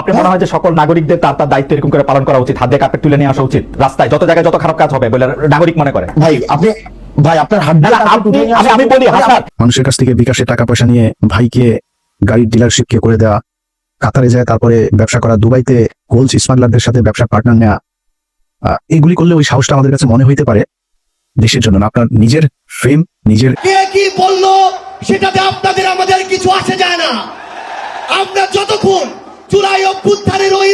আপনি মনে হয় যে সকল নাগরিকদের তার তার দায়িত্ব এরকম করে পালন করা উচিত হাত দিয়ে কার্পেট তুলে নিয়ে আসা উচিত রাস্তায় যত জায়গায় যত খারাপ কাজ হবে বলে নাগরিক মনে করে। ভাই আপনি ভাই আপনার হাত আমি বলি মানুষের কাছ থেকে বিকাশে টাকা পয়সা নিয়ে ভাইকে গাড়ির ডিলারশিপকে করে দেওয়া কাতারে যায় তারপরে ব্যবসা করা দুবাইতে গোলস স্মাগলারদের সাথে ব্যবসা পার্টনার নেওয়া এগুলি করলে ওই সাহসটা আমাদের কাছে মনে হইতে পারে দেশের জন্য। আপনার নিজের ফেম নিজের কি বলল? সেটাতে আপনাদের আমাদের কিছু আসে যায় না। আমরা যতক্ষণ চূড়ায় অভ্যুত্থানের ওই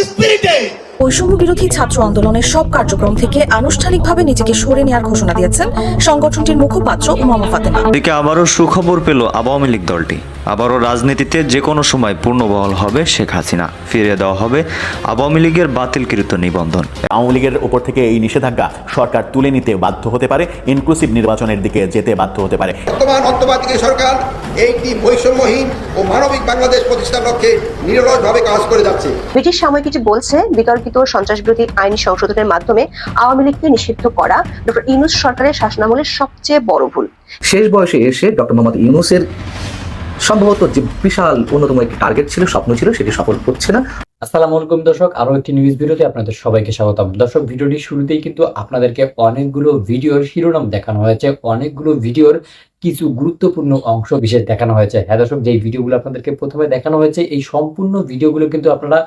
বৈষম্য বিরোধী ছাত্র আন্দোলনের সব কার্যক্রম থেকে আনুষ্ঠানিকভাবে নিজেকে সরে নেওয়ার ঘোষণা দিয়েছেন সংগঠনটির মুখপাত্র উমামা ফাতেমা। এদিকে আবারও সুখবর পেল আওয়ামী লীগ দলটি। আবারও রাজনীতিতে যে কোনো সময় পূর্ণবহাল হবে শেখ হাসিনা। ফিরিয়ে দেওয়া হবে আওয়ামী লীগের বাতিলকৃত নিবন্ধন। আওয়ামী লীগের উপর থেকে এই নিষেধাজ্ঞা সরকার তুলে নিতে বাধ্য হতে পারে ইনক্লুসিভ নির্বাচনের দিকে যেতে বাধ্য হতে পারে। বর্তমান অন্তর্বাদী সরকার এইটি বৈষম্যহীন ও মানবিক বাংলাদেশ প্রতিষ্ঠার লক্ষ্যে নিরলসভাবে কাজ করে যাচ্ছে। ব্রিটিশ সাময়িকীটি বলছে বিতর্কিত সন্ত্রাসবিরোধী আইন সংশোধনের মাধ্যমে আওয়ামী লীগকে নিষিদ্ধ করা ডক্টর ইউনুস সরকারের শাসনামলের সবচেয়ে বড় ভুল। শেষ বয়সে এসে ডক্টর মোহাম্মদ ইউনুসের সম্ভবত যে বিশাল অন্যতম একটি টার্গেট ছিল, স্বপ্ন ছিল, সেটি সফল হচ্ছে না। আসসালামু আলাইকুম দর্শক আরও একটি নিউজ ভিডিওতে আপনাদের সবাইকে স্বাগতম। দর্শক, ভিডিওটি শুরুতেই কিন্তু আপনাদেরকে অনেকগুলো ভিডিওর শিরোনাম দেখানো হয়েছে। অনেকগুলো ভিডিওর কিছু গুরুত্বপূর্ণ অংশ বিশেষ দেখানো হয়েছে। হ্যাঁ দর্শক, যেই ভিডিওগুলো আপনাদেরকে প্রথমে দেখানো হয়েছে, এই সম্পূর্ণ ভিডিওগুলো কিন্তু আপনারা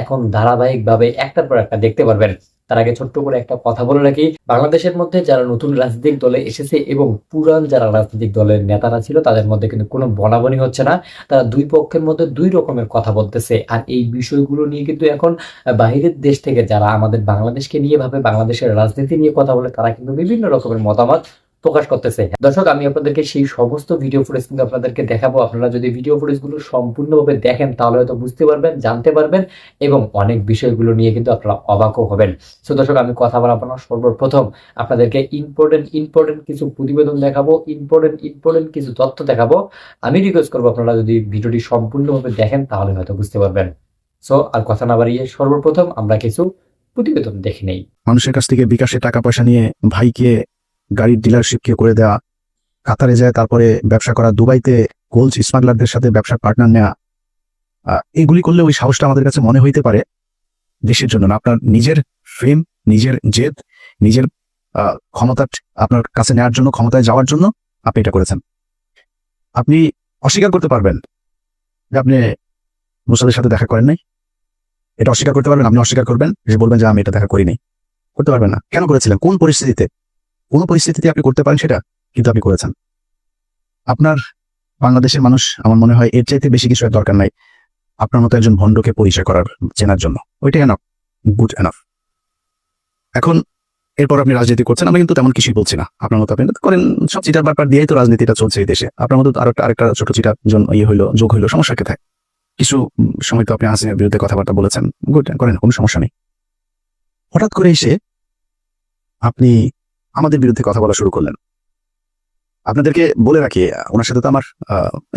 এখন ধারাবাহিকভাবে একটার পর একটা দেখতে পারবেন। তার আগে ছোট্ট করে একটা কথা বলে রাখি। বাংলাদেশের মধ্যে যারা নতুন রাজনৈতিক দলে এসেছে এবং পুরান যারা রাজনৈতিক দলের নেতারা ছিল, তাদের মধ্যে কিন্তু কোনো বনাবনি হচ্ছে না। তারা দুই পক্ষের মধ্যে দুই রকমের কথা বলতেছে। আর এই বিষয়গুলো নিয়ে কিন্তু এখন বাহিরের দেশ থেকে যারা আমাদের বাংলাদেশকে নিয়ে ভাবে, বাংলাদেশের রাজনীতি নিয়ে কথা বলে, তারা কিন্তু বিভিন্ন রকমের মতামত প্রকাশ করতেছে। দর্শক, আমি আপনাদেরকে সেই সমস্ত ভিডিও ফুটেজ কিন্তু আপনাদেরকে দেখাবো। আপনারা যদি ভিডিও ফুটেজগুলো সম্পূর্ণভাবে দেখেন, তাহলে হয়তো বুঝতে পারবেন, জানতে পারবেন এবং অনেক বিষয়গুলো নিয়ে কিন্তু আপনারা অবাকও হবেন। সো দর্শক, আমি কথা বলার না সর্বপ্রথম। আপনাদেরকে ইম্পর্টেন্ট ইম্পর্টেন্ট কিছু প্রতিবেদন দেখাবো ইম্পর্টেন্ট ইম্পর্টেন্ট কিছু তথ্য দেখাবো। আমি রিকোয়েস্ট করব আপনারা যদি ভিডিওটি সম্পূর্ণভাবে দেখেন, তাহলে হয়তো বুঝতে পারবেন। সো আর কথা না বাড়িয়ে সর্বপ্রথম আমরা কিছু প্রতিবেদন দেখে নেই। মানুষের কাছ থেকে বিকাশে টাকা পয়সা নিয়ে ভাইকে গাড়ির ডিলারশিপকে করে দেওয়া কাতারে যায়, তারপরে ব্যবসা করা। দুবাইতে গোলস স্মাগলারদের সাথে ব্যবসা পার্টনার নেওয়া এগুলি করলে ওই সাহসটা আমাদের কাছে মনে হইতে পারে দেশের জন্য না। আপনার নিজের ফেম নিজের জেদ, নিজের ক্ষমতা আপনার কাছে নেওয়ার জন্য, ক্ষমতায় যাওয়ার জন্য আপনি এটা করেছেন। আপনি অস্বীকার করতে পারবেন যে আপনি মুসাদের সাথে দেখা করেন নাই। এটা অস্বীকার করতে পারবেন, আপনি অস্বীকার করবেন যে বলবেন যে আমি এটা দেখা করিনি। করতে পারবেন না। কেন করেছিলেন? কোন পরিস্থিতিতে? কোন পরিস্থিতিতে আপনি করতে পারেন সেটা কিন্তু আপনি করেছেন। আপনার বাংলাদেশের মানুষ আমার মনে হয় এর চাইতে বেশি কিছু দরকার নাই। আপনার মতো একজন ভণ্ডকে পরিচয় করার, চেনার জন্য। ওইটাই এনাফ গুড এনাফ এখন এরপর আপনি রাজনীতি করছেন আমি কিন্তু তেমন কিছুই বলছি না। আপনার মতো আপনি করেন, সব চিটার ব্যাপার দিয়েই তো রাজনীতিটা চলছে এই দেশে। আপনার মতো আরও আরেকটা ছোট চিটা জন ইয়ে হইল, যোগ হইল, সমস্যা কোথায়? কিছু সময় তো আপনি হাসিনের বিরুদ্ধে কথাবার্তা বলেছেন। গুড করেন, কোনো সমস্যা নেই। হঠাৎ করে এসে আপনি আমাদের বিরুদ্ধে কথা বলা শুরু করলেন। আপনাদেরকে বলে রাখি ওনার সাথে তো আমার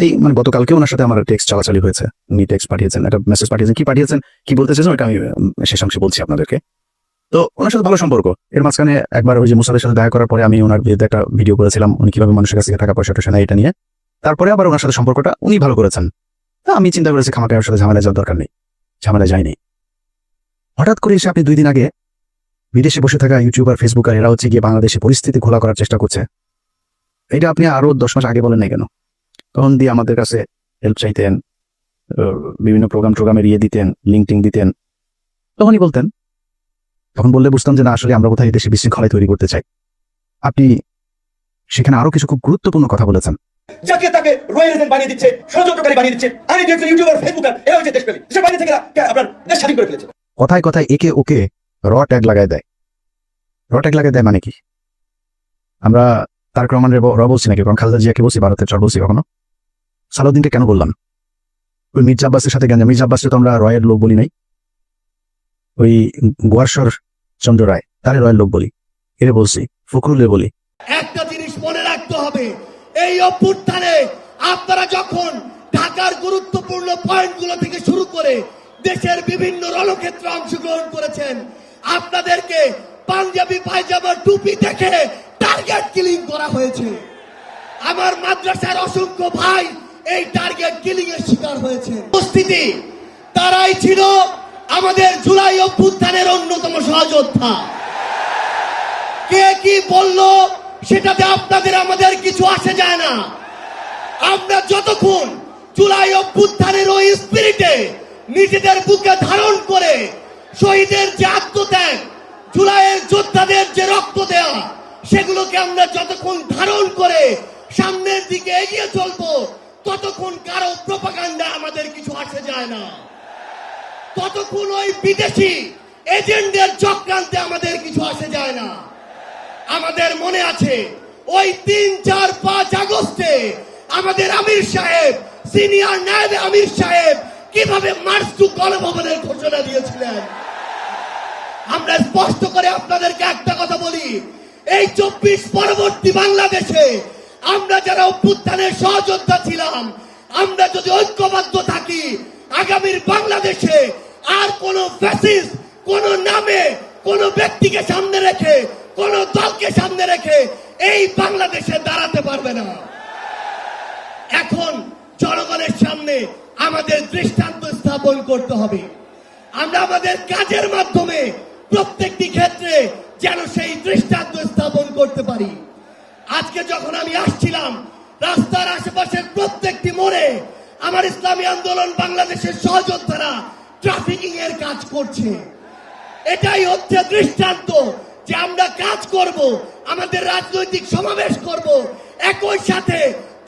এই মানে গতকালকে ওনার সাথে আমার টেক্সট চালাচালি হয়েছে। উনি টেক্সট পাঠিয়েছেন একটা মেসেজ পাঠিয়েছেন। কি পাঠিয়েছেন? কি বলতে চেয়েছেন ওটা আমি উম, শেষ অংশে বলছি আপনাদেরকে। তো ওনার সাথে ভালো সম্পর্ক। এর মাঝখানে একবার ওই যে মুসাদের সাথে দেখা করার পরে আমি ওনার বিরুদ্ধে একটা ভিডিও করেছিলাম। উনি কীভাবে মানুষের কাছে টাকা পয়সা নেয় এটা নিয়ে। তারপরে আবার ওনার সাথে সম্পর্কটা উনি ভালো করেছেন। তা আমি চিন্তা করেছি খামাকে ওর সাথে ঝামেলা যাওয়ার দরকার নেই। ঝামেলা যায়নি। হঠাৎ করে এসে আপনি দুই দিন আগে বিদেশে বসে থাকা ইউটিউবার ফেসবুকার এরা হচ্ছে গিয়ে বাংলাদেশে পরিস্থিতি খোলা করার চেষ্টা করছে। এটা আপনি আরও দশ মাস আগে বলেন না কেন? তখন দিয়ে আমাদের কাছে হেল্প চাইতেন বিভিন্ন প্রোগ্রাম টোগ্রামের ইয়ে দিতেন লিঙ্ক টিঙ্ক দিতেন। তখনই বলতেন তখন বললে বুঝতাম যে না আসলে আমরা কোথায় এই দেশে বিশৃঙ্খলায় তৈরি করতে চাই। আপনি সেখানে আরও কিছু খুব গুরুত্বপূর্ণ কথা বলেছেন। যাকে তাকে রয়্যাল এজেন্ট বানিয়ে দিচ্ছে ষড়যন্ত্রকারী বানিয়ে দিচ্ছে আমি দেখছি ইউটিউবার ফেসবুকার এরা হচ্ছে দেশপ্রেমী। দেশের বাইরে থেকে আপনার দেশ স্বাধীন করে ফেলেছে। কথায় কথায় একে ওকে র ট্যাগ লাগায় দেয়। র ট্যাগ লাগায় দেয় মানে কি? আমরা তার রহমানের র বলছি নাকি? কারণ খালেদা জিয়াকে বলছি, ভারতের চর বলছি কখনো? সালাউদ্দিনকে কেন বললাম? ওই মির্জা আব্বাসের সাথে কেন মির্জা আব্বাসকে তো আমরা রয়ের লোক বলি নাই। ওই গোয়ারশ্বর চন্দ্র রায়, তারে রয়ের লোক বলি। এরে বলছি, ফখরুলের বলি। একটা জিনিস মনে রাখতে হবে, এই অভ্যুত্থানে আপনারা যখন ঢাকার গুরুত্বপূর্ণ পয়েন্টগুলো থেকে শুরু করে দেশের বিভিন্ন রণক্ষেত্রে অংশগ্রহণ করেছেন, আপনাদেরকে পাঞ্জাবি পায়জামা টুপি দেখে টার্গেট কিলিং করা হয়েছে। আমার মাদ্রাসার অসংখ্য ভাই এই টার্গেট কিলিং এর শিকার হয়েছে। উপস্থিতি তারাই ছিল আমাদের জুলাই অভ্যুত্থানের অন্যতম সহযোদ্ধা। কে কি বলল সেটাতে আপনাদের আমাদের কিছু আসে যায় না। আমরা যতক্ষণ জুলাই অভ্যুত্থানের ওই স্পিরিটে নিজেদের বুকে ধারণ করে শহীদের যে আত্মত্যাগ জুলাইয়ের যোদ্ধাদের যে রক্ত দেওয়া সেগুলোকে আমরা যতক্ষণ ধারণ করে সামনের দিকে এগিয়ে চলবো, ততক্ষণ কারও প্রপাগান্ডা আমাদের কিছু আসে যায় না। ততক্ষণ ওই বিদেশি এজেন্টদের চক্রান্তে আমাদের কিছু আসে যায় না। আমাদের মনে আছে, ওই তিন, চার, পাঁচ আগস্টে আমাদের আমির সাহেব, সিনিয়র নায়েব আমির সাহেব কীভাবে মার্চ টু গণভবনের ঘোষণা দিয়েছিলেন? আমরা স্পষ্ট করে আপনাদেরকে একটা কথা বলি। এই চব্বিশ পরবর্তী বাংলাদেশে আমরা যারা অভ্যুত্থানের সহযোদ্ধা ছিলাম, আমরা যদি ঐক্যবদ্ধ থাকি, আগামীর বাংলাদেশে আর কোন কোন নামে, কোন ব্যক্তিকে সামনে রেখে, কোন দলকে সামনে রেখে এই বাংলাদেশে দাঁড়াতে পারবে না। এখন জনগণের সামনে আমাদের দৃষ্টান্ত স্থাপন করতে হবে। আমরা আমাদের কাজের মাধ্যমে আজকে যখন আমি আসছিলাম, রাস্তার আশেপাশের প্রত্যেকটি মোড়ে আমার ইসলামী আন্দোলন বাংলাদেশের সহযোদ্ধারা ট্রাফিকিং এর কাজ করছে। এটাই হচ্ছে দৃষ্টান্ত যে আমরা কাজ করব, আমাদের রাজনৈতিক সমাবেশ করব, একই সাথে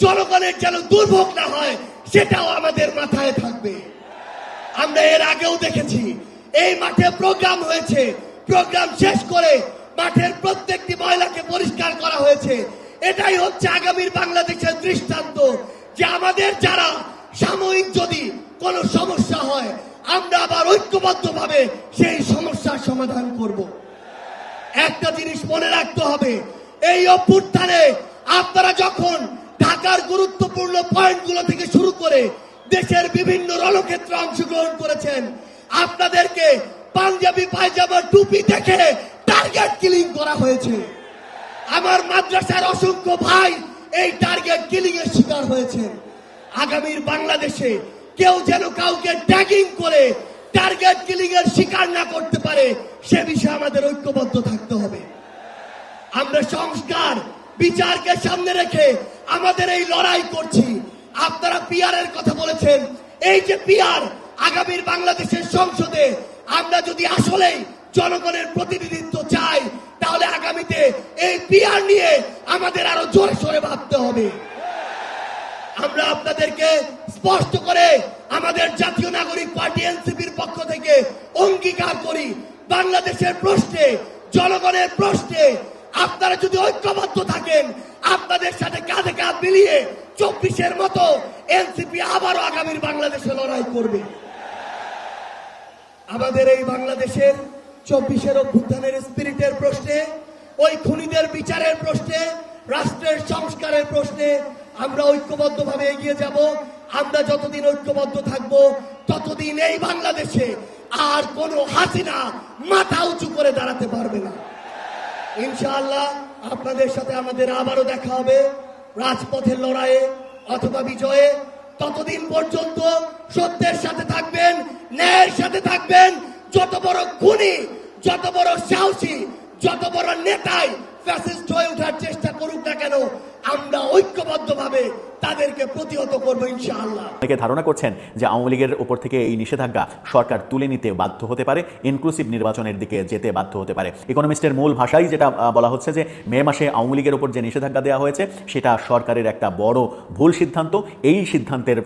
জনগণের যেন দুর্ভোগ না হয়, সেটাও আমাদের মাথায় থাকবে। আমরা এর আগেও দেখেছি, এই মাঠে প্রোগ্রাম হয়েছে, প্রোগ্রাম শেষ করে মাঠের প্রত্যেকটি ময়লাকে পরিষ্কার করা হয়েছে। এটাই হচ্ছে আগামীর বাংলাদেশের দৃষ্টান্ত যে আমাদের যারা সাময়িক যদি কোনো সমস্যা হয়, আমরা আবার ঐক্যবদ্ধভাবে সেই সমস্যার সমাধান করব। একটা জিনিস মনে রাখতে হবে, এই অভ্যুত্থানে আপনারা যখন ঢাকার গুরুত্বপূর্ণ পয়েন্টগুলো থেকে শুরু করে দেশের বিভিন্ন রণক্ষেত্রে অংশগ্রহণ করেছেন, আপনাদেরকে পাঞ্জাবি পায়জামা টুপি দেখে টার্গেট কিলিং করা হয়েছে। আমার মাদ্রাসার অসংখ্য ভাই এই টার্গেট কিলিং এর শিকার হয়েছে আগামীর বাংলাদেশে কেউ যেন কাউকে ট্যাগিং করে টার্গেট কিলিং এর শিকার না করতে পারে, সে বিষয়ে আমাদের ঐক্যবদ্ধ থাকতে হবে। আমরা সংস্কার, বিচারকে সামনে রেখে আমাদের এই লড়াই করছি। আপনারা পিআর এর কথা বলেছেন। এই যে পিয়ার আগামীর বাংলাদেশের সংসদে আমরা যদি আসলেই জনগণের প্রতিনিধিত্ব চাই, তাহলে আগামীতে এই পিআর নিয়ে আমাদের আরও জোরে সোরে ভাবতে হবে। আমরা আপনাদেরকে স্পষ্ট করে আমাদের জাতীয় নাগরিক পার্টি এনসিপির পক্ষ থেকে অঙ্গীকার করি। বাংলাদেশের প্রশ্নে, জনগণের প্রশ্নে আপনারা যদি ঐক্যবদ্ধ থাকেন, আপনাদের সাথে কাঁধে কাঁধ মিলিয়ে চব্বিশের মতো এনসিপি আবারও আগামীর বাংলাদেশে লড়াই করবে। আমাদের এই বাংলাদেশের চব্বিশের অভ্যুত্থানের স্পিরিটের প্রশ্নে, ওই খুনিদের বিচারের প্রশ্নে, রাষ্ট্রের সংস্কারের প্রশ্নে আমরা ঐক্যবদ্ধভাবে এগিয়ে যাব। আমরা যতদিন ঐক্যবদ্ধ থাকব, ততদিন এই বাংলাদেশে আর কোনো হাসিনা মাথা উঁচু করে দাঁড়াতে পারবে না। ইনশাআল্লাহ আপনাদের সাথে আমাদের আবারও দেখা হবে রাজপথের লড়াইয়ে অথবা বিজয়ে। ততদিন পর্যন্ত সত্যের সাথে থাকবেন, ন্যায়ের সাথে থাকবেন যত বড় খুনি যত বড় সাহসী, যত বড় নেতাই ফ্যাসিস্ট হয়ে ওঠার চেষ্টা করুক না কেন, আমরা ঐক্যবদ্ধভাবে তাদেরকে প্রতিহত করব ইনশাআল্লাহ। অনেকে ধারণা করছেন যে আওয়ামী লীগের উপর থেকে এই নিষেধাজ্ঞা সরকার তুলে নিতে বাধ্য হতে পারে ইনক্লুসিভ নির্বাচনের দিকে যেতে বাধ্য হতে পারে। ইকোনমিস্টের মূল ভাষাই যেটা বলা হচ্ছে যে মে মাসে আওয়ামী লীগের উপর যে নিষেধাজ্ঞা দেওয়া হয়েছে, সেটা সরকারের একটা বড় ভুল সিদ্ধান্ত। এই সিদ্ধান্তের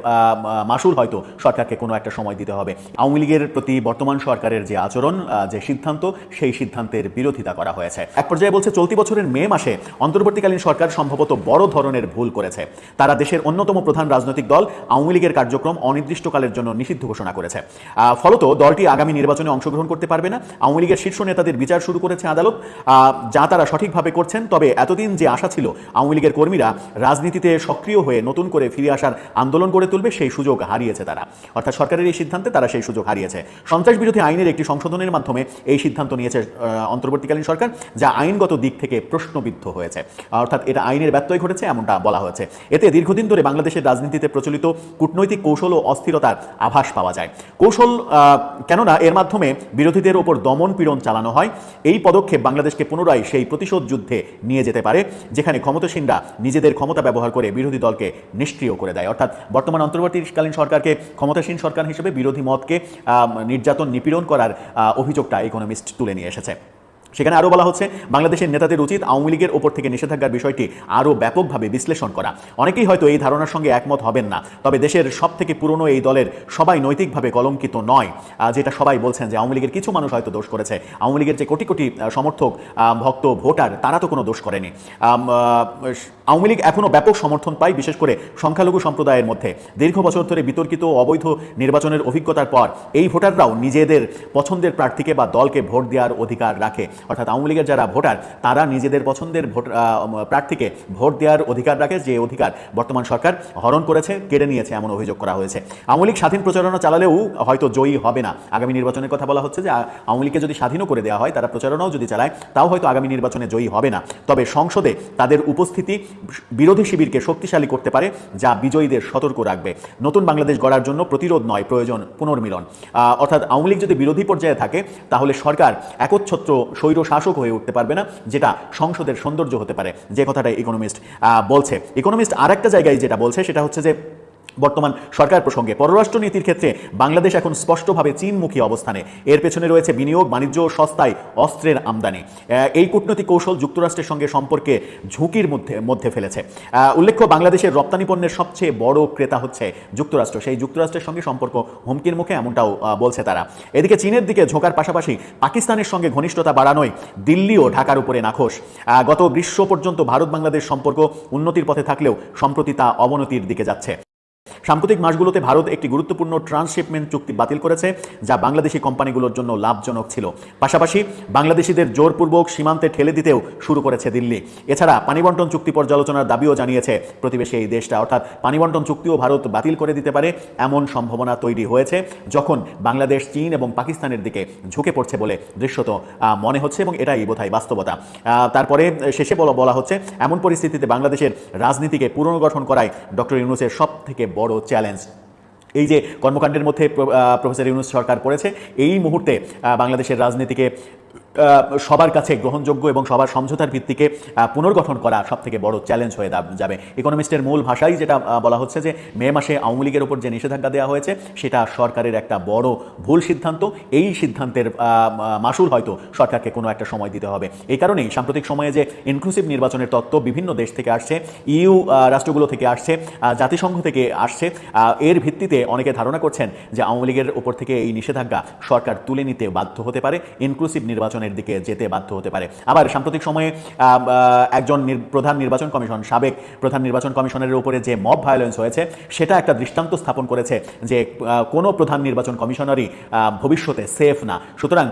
মাসুল হয়তো সরকারকে কোনো একটা সময় দিতে হবে। আওয়ামী লীগের প্রতি বর্তমান সরকারের যে আচরণ যে সিদ্ধান্ত, সেই সিদ্ধান্তের বিরোধিতা করা হয়েছে। এক পর্যায়ে বলছে, চলতি বছরের মে মাসে অন্তর্বর্তীকালীন সরকার সম্ভবত বড় ধরনের ভুল করেছে। তারা দেশের অন্যতম প্রধান রাজনৈতিক দল আওয়ামী লীগের কার্যক্রম অনির্দিষ্টকালের জন্য নিষিদ্ধ ঘোষণা করেছে। ফলত দলটি আগামী নির্বাচনে অংশগ্রহণ করতে পারবে না। আওয়ামী লীগের শীর্ষ নেতাদের বিচার শুরু করেছে আদালত। যা তারা সঠিকভাবে করছেন, তবে এতদিন যে আশা ছিল আওয়ামী লীগের কর্মীরা রাজনীতিতে সক্রিয় হয়ে নতুন করে ফিরে আসার আন্দোলন গড়ে তুলবে, সেই সুযোগ হারিয়েছে তারা। অর্থাৎ সরকারের এই সিদ্ধান্তে তারা সেই সুযোগ হারিয়েছে। সন্ত্রাস বিরোধী আইনের একটি সংশোধনের মাধ্যমে এই সিদ্ধান্ত নিয়েছে অন্তর্বর্তীকালীন সরকার, যা আইনগত দিক থেকে প্রশ্নবিদ্ধ হয়েছে। অর্থাৎ এটা আইনের ব্যত্যয় ঘটেছে, এমনটা বলা হয়েছে। এতে দীর্ঘদিন ধরে বাংলাদেশের রাজনীতিতে প্রচলিত কূটনৈতিক কৌশল ও অস্থিরতার আভাস পাওয়া যায়। কৌশল কেননা এর মাধ্যমে বিরোধীদের ওপর দমন পীড়ন চালানো হয়, এই পদক্ষেপ বাংলাদেশকে পুনরায় সেই প্রতিশোধ যুদ্ধে নিয়ে যেতে পারে, যেখানে ক্ষমতাসীনরা নিজেদের ক্ষমতা ব্যবহার করে বিরোধী দলকে নিষ্ক্রিয় করে দেয়। অর্থাৎ বর্তমান অন্তর্বর্তীকালীন সরকারকে ক্ষমতাসীন সরকার হিসেবে বিরোধী মতকে নির্যাতন নিপীড়ন করার অভিযোগটা ইকোনমিস্ট তুলে নিয়ে এসেছে। সেখানে আরও বলা হচ্ছে, বাংলাদেশের নেতাদের উচিত আওয়ামী লীগের ওপর থেকে নিষেধাজ্ঞার বিষয়টি আরও ব্যাপকভাবে বিশ্লেষণ করা। অনেকেই হয়তো এই ধারণার সঙ্গে একমত হবেন না, তবে দেশের সব থেকে পুরনো এই দলের সবাই নৈতিকভাবে কলঙ্কিত নয় যেটা সবাই বলছেন যে আওয়ামী লীগের কিছু মানুষ হয়তো দোষ করেছে। আওয়ামী লীগের যে কোটি কোটি সমর্থক ভক্ত, ভোটার, তারা তো কোনো দোষ করেনি। আওয়ামী লীগ এখনও ব্যাপক সমর্থন পায়, বিশেষ করে সংখ্যালঘু সম্প্রদায়ের মধ্যে। দীর্ঘ বছর ধরে বিতর্কিত অবৈধ নির্বাচনের অভিজ্ঞতার পর এই ভোটাররাও নিজেদের পছন্দের প্রার্থীকে বা দলকে ভোট দেওয়ার অধিকার রাখে। অর্থাৎ আওয়ামী লীগের যারা ভোটার, তারা নিজেদের পছন্দের ভোট প্রার্থীকে ভোট দেওয়ার অধিকার রাখে। যে অধিকার বর্তমান সরকার হরণ করেছে, কেড়ে নিয়েছে এমন অভিযোগ করা হয়েছে। আওয়ামী লীগ স্বাধীন প্রচারণা চালালেও হয়তো জয়ী হবে না। আগামী নির্বাচনের কথা বলা হচ্ছে যে আওয়ামী লীগকে যদি স্বাধীনও করে দেওয়া হয়, তারা প্রচারণাও যদি চালায়, তাও হয়তো আগামী নির্বাচনে জয়ী হবে না। তবে সংসদে তাদের উপস্থিতি বিরোধী শিবিরকে শক্তিশালী করতে পারে, যা বিজয়ীদের সতর্ক রাখবে। নতুন বাংলাদেশ গড়ার জন্য প্রতিরোধ নয়, প্রয়োজন পুনর্মিলন। অর্থাৎ আওয়ামী লীগ যদি বিরোধী পর্যায়ে থাকে, তাহলে সরকার একচ্ছত্র স্বৈর শাসক হয়ে উঠতে পারবে না, যেটা সংসদের সৌন্দর্য হতে পারে, যে কথাটা ইকোনমিস্ট বলছে। ইকোনমিস্ট আর একটা জায়গায় যেটা বলছে, সেটা হচ্ছে যে বর্তমান সরকার প্রসঙ্গে পররাষ্ট্র নীতির ক্ষেত্রে বাংলাদেশ এখন স্পষ্টভাবে চীনমুখী অবস্থানে। এর পেছনে রয়েছে বিনিয়োগ, বাণিজ্য ও সস্তায় অস্ত্রের আমদানি। এই কূটনৈতিক কৌশল যুক্তরাষ্ট্রের সঙ্গে সম্পর্কে ঝুঁকির মধ্যে মধ্যে ফেলেছে। উল্লেখ্য, বাংলাদেশের রপ্তানি পণ্যের সবচেয়ে বড় ক্রেতা হচ্ছে যুক্তরাষ্ট্র। সেই যুক্তরাষ্ট্রের সঙ্গে সম্পর্ক হুমকির মুখে এমনটাও বলছে তারা। এদিকে চীনের দিকে ঝোঁকার পাশাপাশি পাকিস্তানের সঙ্গে ঘনিষ্ঠতা বাড়ানোয় দিল্লি ও ঢাকার উপরে নাখোশ। গত গ্রীষ্ম পর্যন্ত ভারত বাংলাদেশ সম্পর্ক উন্নতির পথে থাকলেও সম্প্রতি তা অবনতির দিকে যাচ্ছে। সাম্প্রতিক মাসগুলোতে ভারত একটি গুরুত্বপূর্ণ ট্রান্সশিপমেন্ট চুক্তি বাতিল করেছে, যা বাংলাদেশি কোম্পানিগুলোর জন্য লাভজনক ছিল। পাশাপাশি বাংলাদেশিদের জোরপূর্বক সীমান্তে ঠেলে দিতেও শুরু করেছে দিল্লি। এছাড়া পানিবন্টন চুক্তি পর্যালোচনার দাবিও জানিয়েছে প্রতিবেশী এই দেশটা। অর্থাৎ পানিবন্টন চুক্তিও ভারত বাতিল করে দিতে পারে এমন সম্ভাবনা তৈরি হয়েছে, যখন বাংলাদেশ, চীন এবং পাকিস্তানের দিকে ঝুঁকে পড়ছে বলে দৃশ্যত মনে হচ্ছে এবং এটাই বোধহয় বাস্তবতা। তারপরে শেষে বলা হচ্ছে, এমন পরিস্থিতিতে বাংলাদেশের রাজনীতিকে পুনর্গঠন করায় ডক্টর ইউনুসের সব থেকে বড় চ্যালেঞ্জ এই যে কর্মকাণ্ডের মধ্যে প্রফেসর ইউনুস সরকার পড়েছে এই মুহূর্তে বাংলাদেশের রাজনীতিকে সবার কাছে গ্রহণযোগ্য এবং সবার সমঝোতার ভিত্তিকে পুনর্গঠন করা সব থেকে বড় চ্যালেঞ্জ হয়ে যাবে। ইকোনমিস্টের মূল ভাষাই যেটা বলা হচ্ছে যে, মে মাসে আওয়ামী লীগের উপর যে নিষেধাজ্ঞা দেওয়া হয়েছে, সেটা সরকারের একটা বড় ভুল সিদ্ধান্ত। এই সিদ্ধান্তের মাসুল হয়তো সরকারকে কোনো একটা সময় দিতে হবে। এই কারণেই সাম্প্রতিক সময়ে যে ইনক্লুসিভ নির্বাচনের তত্ত্ব বিভিন্ন দেশ থেকে আসছে ইউ রাষ্ট্রগুলো থেকে আসছে জাতিসংঘ থেকে আসছে এর ভিত্তিতে অনেকে ধারণা করছেন যে আওয়ামী লীগের উপর থেকে এই নিষেধাজ্ঞা সরকার তুলে নিতে বাধ্য হতে পারে। ইনক্লুসিভ নির্বাচনের দিকে যেতে বাধ্য হতে পারে। আবার সাম্প্রতিক সময়ে একজন প্রধান নির্বাচন কমিশন, সাবেক প্রধান নির্বাচন কমিশনের উপরে যে মব ভায়োলেন্স হয়েছে, সেটা একটা দৃষ্টান্ত স্থাপন করেছে যে কোনো প্রধান নির্বাচন কমিশনারই ভবিষ্যতে সেফ না। সুতরাং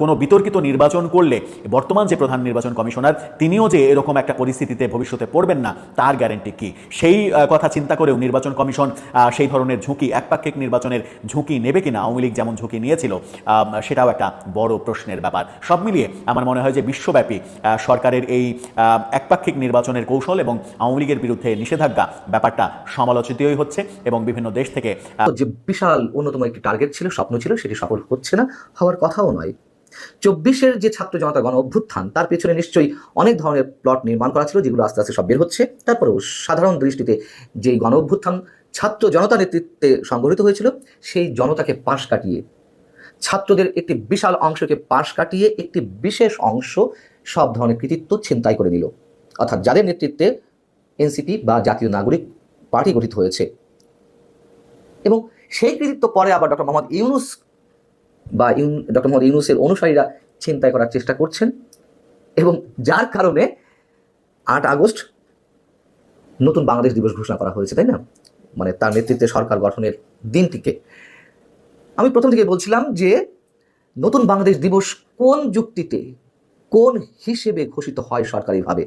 কোনো বিতর্কিত নির্বাচন করলে বর্তমান যে প্রধান নির্বাচন কমিশনার, তিনিও যে এরকম একটা পরিস্থিতিতে ভবিষ্যতে পড়বেন না, তার গ্যারেন্টি কি? সেই কথা চিন্তা করেও নির্বাচন কমিশন সেই ধরনের ঝুঁকি, একপাক্ষিক নির্বাচনের ঝুঁকি নেবে কিনা, আওয়ামী লীগ যেমন ঝুঁকি নিয়েছিল সেটাও একটা বড় প্রশ্নের ব্যাপার। সব মিলিয়ে আমার মনে হয় যে বিশ্বব্যাপী সরকারের এই একপাক্ষিক নির্বাচনের কৌশল এবং আওয়ামী লীগের বিরুদ্ধে নিষেধাজ্ঞা ব্যাপারটা সমালোচিতই হচ্ছে এবং বিভিন্ন দেশ থেকে যে বিশাল অন্যতম একটি টার্গেট ছিল, স্বপ্ন ছিল, সেটি সফল হচ্ছে না, হওয়ার কথাও নয়। চব্বিশের যে ছাত্র জনতা গণ অভ্যুত্থান, তার পেছনে নিশ্চয়ই অনেক ধরনের প্লট নির্মাণ করা ছিল, যেগুলো আস্তে আস্তে সব বের হচ্ছে। তারপরেও সাধারণ দৃষ্টিতে যে গণ অভ্যুত্থান ছাত্র জনতা নেতৃত্বে সংগঠিত হয়েছিল, সেই জনতাকে পাশ কাটিয়ে ছাত্রদের একটি বিশাল অংশকে পাশ কাটিয়ে একটি বিশেষ অংশ সব ধরনের কৃতিত্ব ছিনতাই করে নিল অর্থাৎ যাদের নেতৃত্বে এনসিপি বা জাতীয় নাগরিক পার্টি গঠিত হয়েছে। এবং সেই কৃতিত্ব পরে আবার ডক্টর মোহাম্মদ ইউনুস বা ইউন ডক্টর মোহাম্মদ ইউনুসের অনুসারীরা চিন্তায় করার চেষ্টা করছেন এবং যার কারণে আট আগস্ট নতুন বাংলাদেশ দিবস ঘোষণা করা হয়েছে, তাই না? মানে তার নেতৃত্বে সরকার গঠনের দিনটিকে। আমি প্রথম থেকে বলছিলাম যে নতুন বাংলাদেশ দিবস কোন যুক্তিতে, কোন হিসেবে ঘোষিত হয় সরকারিভাবে?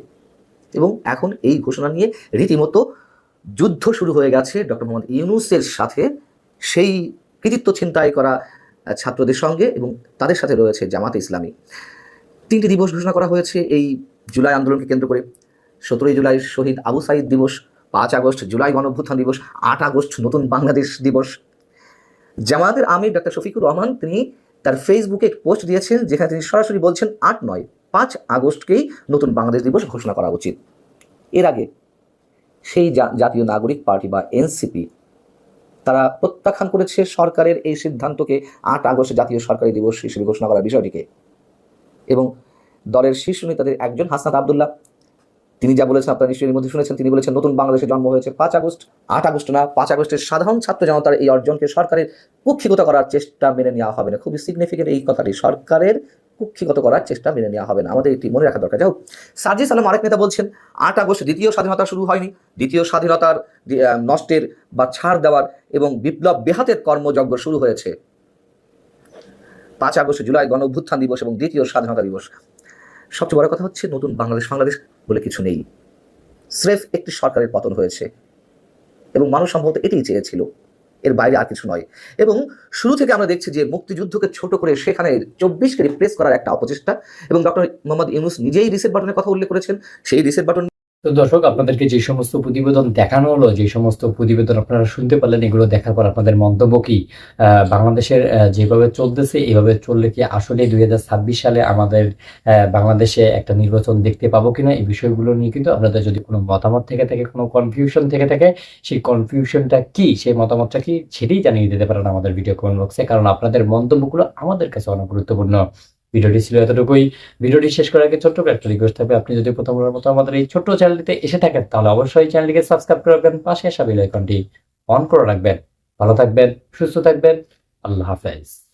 এবং এখন এই ঘোষণা নিয়ে রীতিমতো যুদ্ধ শুরু হয়ে গেছে ডক্টর মোহাম্মদ ইউনুসের সাথে। সেই কৃতিত্ব ছিনতাই করা ছাত্রদের সঙ্গে এবং তাদের সাথে রয়েছে জামাতে ইসলামী। তিনটি দিবস ঘোষণা করা হয়েছে এই জুলাই আন্দোলনকে কেন্দ্র করে। সতেরোই জুলাই শহীদ আবু সাইদ দিবস, পাঁচ আগস্ট জুলাই গণঅভ্যুত্থান দিবস, আট আগস্ট নতুন বাংলাদেশ দিবস। জামায়াতের আমির ডক্টর শফিকুর রহমান তিনি তার ফেসবুকে এক পোস্ট দিয়েছেন, যেখানে তিনি সরাসরি বলছেন, আট নয়, পাঁচ আগস্টকেই নতুন বাংলাদেশ দিবস ঘোষণা করা উচিত। এর আগে সেই জাতীয় নাগরিক পার্টি বা এনসিপি তারা প্রত্যাখ্যান করেছে সরকারের এই সিদ্ধান্তকে আট আগস্ট জাতীয় সরকারি দিবস হিসেবে ঘোষণা করার বিষয়টিকে। এবং দলের শীর্ষ নেতাদের একজন হাসনাত আবদুল্লাহ তিনি যা বলেছেন আপনারা নিশ্চয়ই মধ্যে শুনেছেন, তিনি বলেছেন, নতুন বাংলাদেশে জন্ম হয়েছে পাঁচ আগস্ট, আট আগস্ট না, পাঁচ আগস্টের সাধারণ ছাত্র জনতার এই অর্জনকে সরকারের কুক্ষিগত করার চেষ্টা মেনে নেওয়া হবে না। খুবই সিগনিফিকেন্ট এই কথাটি, সরকারের কুক্ষিগত করার চেষ্টা মেনে নেওয়া হবে না। আমাদের এটি মনে রাখা দরকার। যাই হোক সাজিস আলম আরেক নেতা বলছেন, আট আগস্ট দ্বিতীয় স্বাধীনতা শুরু হয়নি। দ্বিতীয় স্বাধীনতার নষ্টের বা ছাড় দেওয়ার এবং বিপ্লব বেহাতের কর্মযজ্ঞ শুরু হয়েছে। পাঁচ আগস্ট জুলাই গণ অভ্যুত্থান দিবস এবং দ্বিতীয় স্বাধীনতা দিবস। সবচেয়ে বড় কথা হচ্ছে নতুন বাংলাদেশ বাংলাদেশ বলে কিছু নেই। স্রেফ একটি সরকারের পতন হয়েছে এবং মানুষ সম্ভবত এটাই চেয়েছিল। এর বাইরে আর কিছু নয়। এবং শুরু থেকে আমরা দেখছি যে মুক্তিযুদ্ধকে ছোট করে সেখানে চব্বিশকে রিপ্লেস করার একটা অপচেষ্টা এবং ডক্টর মোহাম্মদ ইউনুস নিজেই রিসেট বাটনের কথা উল্লেখ করেছেন। সেই রিসেট বাটন তো দর্শক, আপনাদেরকে যে সমস্ত প্রতিবেদন দেখানো হলো, যে সমস্ত প্রতিবেদন আপনারা শুনতে পারলেন, এগুলো দেখার পর আপনাদের মন্তব্য কি? বাংলাদেশের যেভাবে চলতেছে এইভাবে চললে কি আসলে দুই ছাব্বিশ সালে আমাদের বাংলাদেশে একটা নির্বাচন দেখতে পাবো কিনা? এই বিষয়গুলো নিয়ে কিন্তু আপনাদের যদি কোনো মতামত থেকে থাকে, কোনো কনফিউশন থেকে থাকে, সেই কনফিউশনটা কি, সেই মতামতটা কি, সেটাই জানিয়ে দিতে পারেন আমাদের ভিডিও কমেন্ট বক্সে কারণ আপনাদের মন্তব্যগুলো আমাদের কাছে অনেক গুরুত্বপূর্ণ। ভিডিওটি ছিল এতটুকুই। ভিডিওটি শেষ করার আগে ছোট্ট একটা রিকোয়েস্ট থাকবে। আপনি যদি প্রথমবারের মতো আমাদের এই ছোট্ট চ্যানেলটিতে এসে থাকেন, তাহলে অবশ্যই চ্যানেলটিকে সাবস্ক্রাইব করে রাখবেন, পাশে আসা বেল আইকনটি অন করে রাখবেন। ভালো থাকবেন, সুস্থ থাকবেন। আল্লাহ হাফেজ।